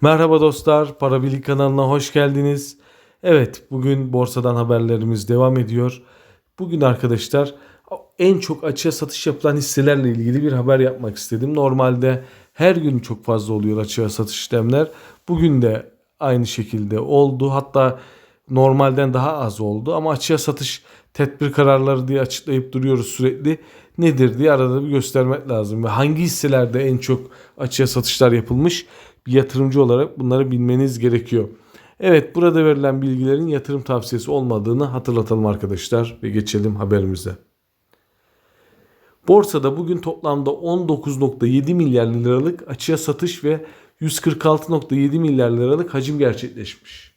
Merhaba dostlar, Parabilik kanalına hoş geldiniz. Evet, bugün borsadan haberlerimiz devam ediyor. Bugün arkadaşlar en çok açığa satış yapılan hisselerle ilgili bir haber yapmak istedim. Normalde her gün çok fazla oluyor açığa satış işlemler. Bugün de aynı şekilde oldu. Hatta normalden daha az oldu ama açığa satış tedbir kararları diye açıklayıp duruyoruz sürekli. Nedir diye arada bir göstermek lazım. Ve hangi hisselerde en çok açığa satışlar yapılmış yatırımcı olarak bunları bilmeniz gerekiyor. Evet burada verilen bilgilerin yatırım tavsiyesi olmadığını hatırlatalım arkadaşlar ve geçelim haberimize. Borsada bugün toplamda 19.7 milyar liralık açığa satış ve 146.7 milyar liralık hacim gerçekleşmiş.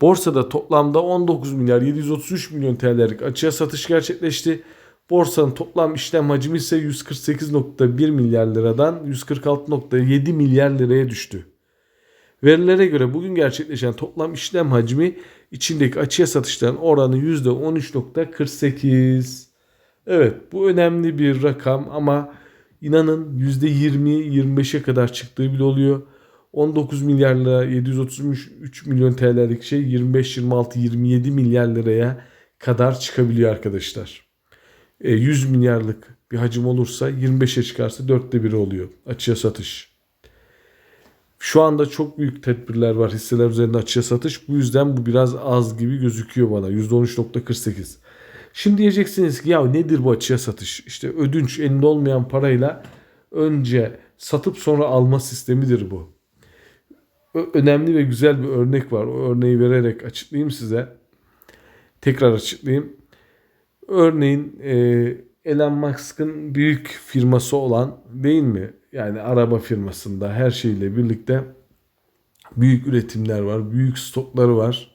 Borsada toplamda 19 milyar 733 milyon TL'lik açığa satış gerçekleşti. Borsanın toplam işlem hacmi ise 148.1 milyar liradan 146.7 milyar liraya düştü. Verilere göre bugün gerçekleşen toplam işlem hacmi içindeki açığa satışların oranı %13.48. Evet bu önemli bir rakam ama inanın %20-25'e kadar çıktığı bile oluyor. 19 milyar lira 733 milyon TL'lik şey 25-26-27 milyar liraya kadar çıkabiliyor arkadaşlar. E, 100 milyarlık bir hacim olursa 25'e çıkarsa dörtte biri oluyor açığa satış. Şu anda çok büyük tedbirler var hisseler üzerinde açığa satış. Bu yüzden bu biraz az gibi gözüküyor bana. %13.48. Şimdi diyeceksiniz ki ya nedir bu açığa satış? İşte ödünç elinde olmayan parayla önce satıp sonra alma sistemidir bu. Ö- önemli ve güzel bir örnek var. O örneği vererek açıklayayım size. Tekrar açıklayayım. Örneğin e, Elon Musk'ın büyük firması olan değil mi? Yani araba firmasında her şeyle birlikte büyük üretimler var, büyük stokları var.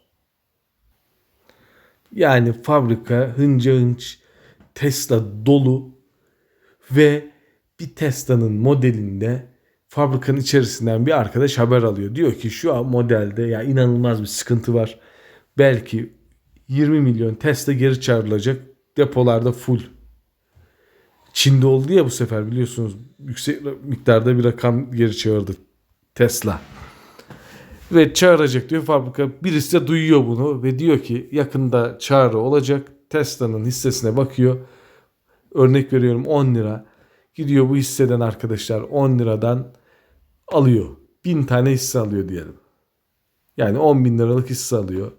Yani fabrika hınca hınç Tesla dolu ve bir Tesla'nın modelinde fabrikanın içerisinden bir arkadaş haber alıyor. Diyor ki şu an modelde ya inanılmaz bir sıkıntı var. Belki 20 milyon Tesla geri çağrılacak. Depolarda full. Çin'de oldu ya bu sefer biliyorsunuz yüksek miktarda bir rakam geri çağırdı Tesla. Ve çağıracak diyor fabrika. Birisi de duyuyor bunu ve diyor ki yakında çağrı olacak. Tesla'nın hissesine bakıyor. Örnek veriyorum 10 lira. Gidiyor bu hisseden arkadaşlar 10 liradan alıyor. 1000 tane hisse alıyor diyelim. Yani 10 bin liralık hisse alıyor.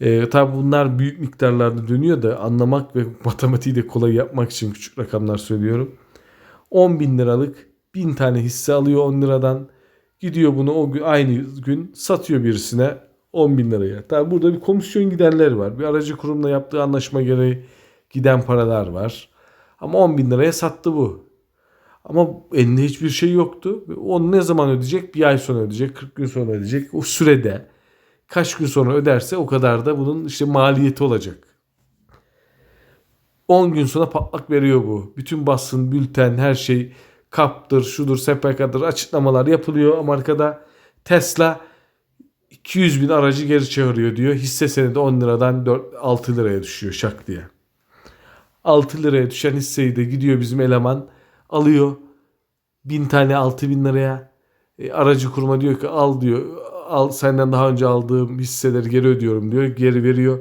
E, tabi bunlar büyük miktarlarda dönüyor da anlamak ve matematiği de kolay yapmak için küçük rakamlar söylüyorum. 10 bin liralık 1000 tane hisse alıyor 10 liradan. Gidiyor bunu o gün aynı gün satıyor birisine 10 bin liraya. Tabi burada bir komisyon giderler var. Bir aracı kurumla yaptığı anlaşma gereği giden paralar var. Ama 10 bin liraya sattı bu. Ama elinde hiçbir şey yoktu. Onu ne zaman ödeyecek? Bir ay sonra ödeyecek, 40 gün sonra ödeyecek. O sürede kaç gün sonra öderse o kadar da bunun işte maliyeti olacak. 10 gün sonra patlak veriyor bu. Bütün basın, bülten, her şey kaptır, şudur, SPK'dır açıklamalar yapılıyor. Ama arkada Tesla 200 bin aracı geri çağırıyor diyor. Hisse senedi 10 liradan 4, 6 liraya düşüyor şak diye. 6 liraya düşen hisseyi de gidiyor bizim eleman alıyor. 1000 tane 6 bin liraya e, aracı kurma diyor ki al diyor al senden daha önce aldığım hisseleri geri ödüyorum diyor. Geri veriyor.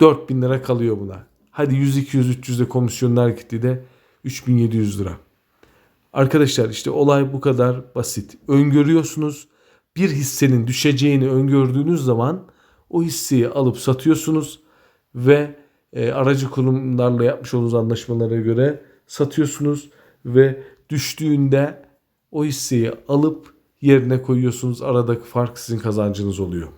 4000 lira kalıyor buna. Hadi 100 200 300 de komisyonlar gitti de 3700 lira. Arkadaşlar işte olay bu kadar basit. Öngörüyorsunuz. Bir hissenin düşeceğini öngördüğünüz zaman o hisseyi alıp satıyorsunuz ve e, aracı kurumlarla yapmış olduğunuz anlaşmalara göre satıyorsunuz ve düştüğünde o hisseyi alıp yerine koyuyorsunuz. Aradaki fark sizin kazancınız oluyor.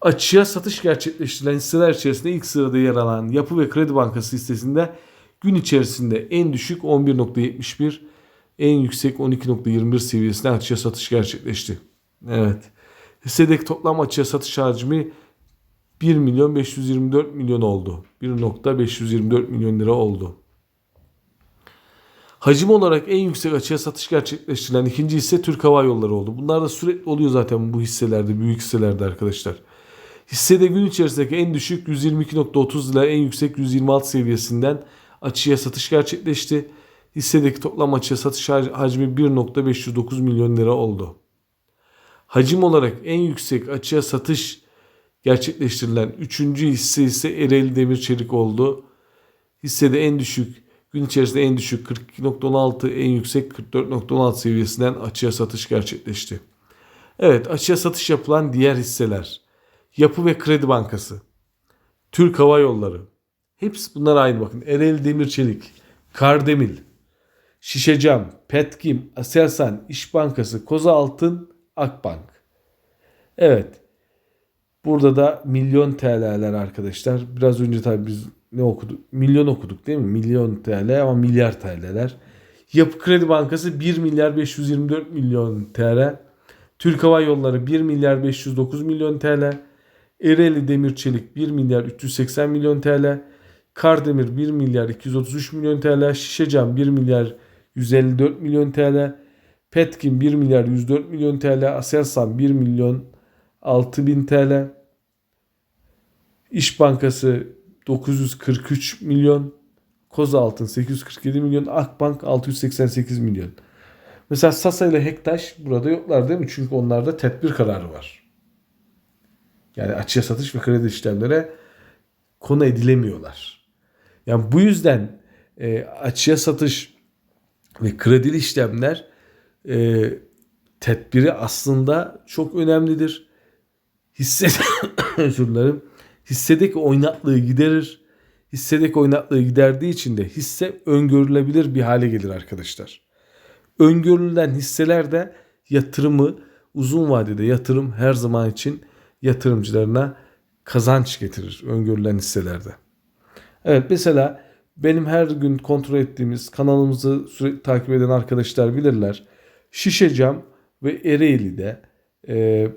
Açığa satış gerçekleştirilen hisseler içerisinde ilk sırada yer alan Yapı ve Kredi Bankası hissesinde gün içerisinde en düşük 11.71, en yüksek 12.21 seviyesinde açığa satış gerçekleşti. Evet. Hissedeki toplam açığa satış hacmi 1 milyon 524 milyon oldu. 1.524 milyon lira oldu. Hacim olarak en yüksek açığa satış gerçekleştirilen ikinci hisse Türk Hava Yolları oldu. Bunlar da sürekli oluyor zaten bu hisselerde, büyük hisselerde arkadaşlar. Hissede gün içerisindeki en düşük 122.30 ile en yüksek 126 seviyesinden açıya satış gerçekleşti. Hissedeki toplam açığa satış hac- hacmi 1.509 milyon lira oldu. Hacim olarak en yüksek açığa satış gerçekleştirilen 3. hisse ise Ereğli Demir Çelik oldu. Hissede en düşük gün içerisinde en düşük 42.16 en yüksek 44.16 seviyesinden açığa satış gerçekleşti. Evet açığa satış yapılan diğer hisseler. Yapı ve Kredi Bankası. Türk Hava Yolları. Hepsi bunlar aynı bakın. Ereğli Demir Çelik, Kardemil, Şişecam, Petkim, Aselsan, İş Bankası, Koza Altın, Akbank. Evet. Burada da milyon TL'ler arkadaşlar. Biraz önce tabii biz ne okuduk? Milyon okuduk değil mi? Milyon TL ama milyar TL'ler. Yapı Kredi Bankası 1 milyar 524 milyon TL. Türk Hava Yolları 1 milyar 509 milyon TL. Ereğli Demir Çelik 1 milyar 380 milyon TL. Kardemir 1 milyar 233 milyon TL. Şişecam 1 milyar 154 milyon TL. Petkim 1 milyar 104 milyon TL. Aselsan 1 milyon 6 bin TL. İş Bankası 943 milyon. Kozaltın 847 milyon. Akbank 688 milyon. Mesela Sasa ile Hektaş burada yoklar değil mi? Çünkü onlarda tedbir kararı var. Yani açığa satış ve kredi işlemlere konu edilemiyorlar. Yani bu yüzden e, açığa satış ve kredili işlemler e, tedbiri aslında çok önemlidir. Hisse özür dilerim. Hissedeki oynaklığı giderir. Hissedeki oynaklığı giderdiği için de hisse öngörülebilir bir hale gelir arkadaşlar. Öngörülen hisseler de yatırımı uzun vadede yatırım her zaman için yatırımcılarına kazanç getirir öngörülen hisselerde. Evet mesela benim her gün kontrol ettiğimiz kanalımızı sürekli takip eden arkadaşlar bilirler. Şişecam ve Ereğli'de e,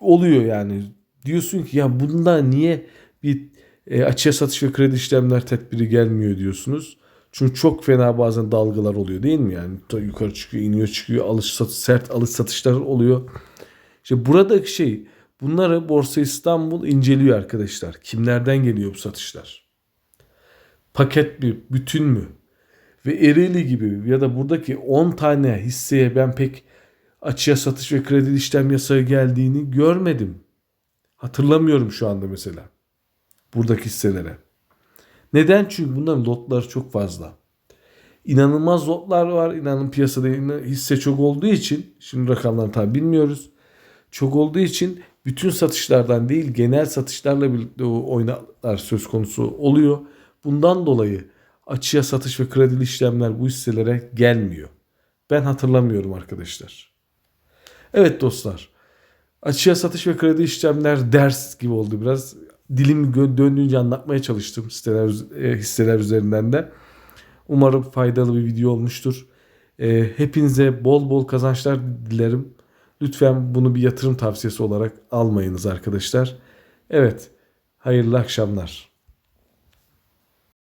oluyor yani. Diyorsun ki ya bunda niye bir e, açığa satış ve kredi işlemler tedbiri gelmiyor diyorsunuz. Çünkü çok fena bazen dalgalar oluyor değil mi yani? Ta Yukarı çıkıyor, iniyor, çıkıyor, alış satış, sert alış satışlar oluyor. İşte buradaki şey bunları Borsa İstanbul inceliyor arkadaşlar. Kimlerden geliyor bu satışlar? Paket bir bütün mü? Ve Ereğli gibi ya da buradaki 10 tane hisseye ben pek açığa satış ve kredi işlem yasağı geldiğini görmedim. Hatırlamıyorum şu anda mesela. Buradaki hisselere. Neden? Çünkü bunların lotları çok fazla. İnanılmaz lotlar var. İnanın piyasada hisse çok olduğu için şimdi rakamlarını tabi bilmiyoruz. Çok olduğu için bütün satışlardan değil genel satışlarla birlikte o oynaklar söz konusu oluyor. Bundan dolayı açığa satış ve kredili işlemler bu hisselere gelmiyor. Ben hatırlamıyorum arkadaşlar. Evet dostlar. Açığa satış ve kredi işlemler ders gibi oldu biraz. Dilim döndüğünce anlatmaya çalıştım hisseler, e, hisseler üzerinden de. Umarım faydalı bir video olmuştur. E, hepinize bol bol kazançlar dilerim. Lütfen bunu bir yatırım tavsiyesi olarak almayınız arkadaşlar. Evet, hayırlı akşamlar.